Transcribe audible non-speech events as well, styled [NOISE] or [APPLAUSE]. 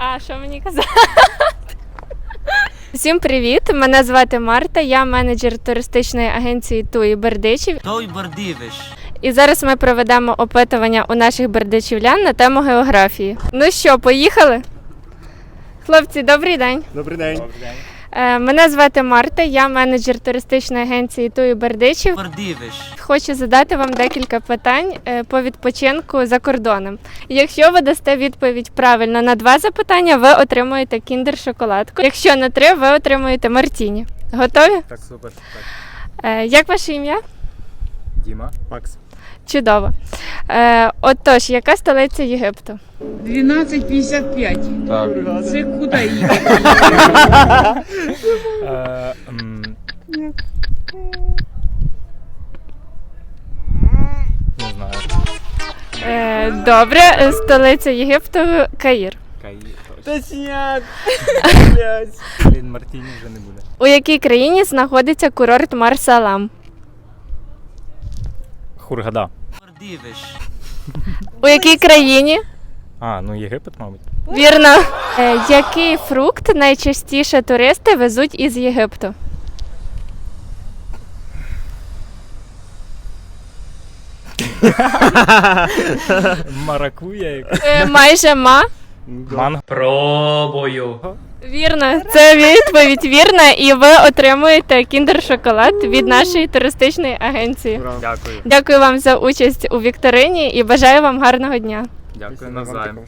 А що мені казати? Всім привіт! Мене звати Марта, я менеджер туристичної агенції Туї Бердичів. Той Бердивиш. І зараз ми проведемо опитування у наших бердичівлян на тему географії. Ну що, поїхали? Хлопці, добрий день. Добрий день. Е, Мене звати Марта, я менеджер туристичної агенції Туї Бердичів. Бердивиш. Хочу задати вам декілька питань е, по відпочинку за кордоном. Якщо ви дасте відповідь правильно на два запитання, ви отримуєте кіндер шоколадку. Якщо на три, ви отримуєте Мартіні. Готові? Так, супер. Так. Е, Як ваше ім'я? Діма. Макс. Чудово. Е, отож, яка столиця Єгипту? 12.55. Так. Це куди їхати? Е, м, Не знаю. Е, добре, е, столиця Єгипту Каїр. Каї. Точняк! [LAUGHS] Блядь. Блін, Мартіні вже не буде. У якій країні знаходиться курорт Марсалам? Хургада. У якій країні? А, ну Єгипет, мабуть. Вірно. Е, який фрукт найчастіше туристи везуть із Єгипту? Маракуя. Е, майже ма. Манго. Пробую. Вірно, це відповідь вірна, і ви отримуєте кіндер шоколад від нашої туристичної агенції. Дякую. Дякую вам за участь у вікторині і бажаю вам гарного дня. Дякую навзаєм.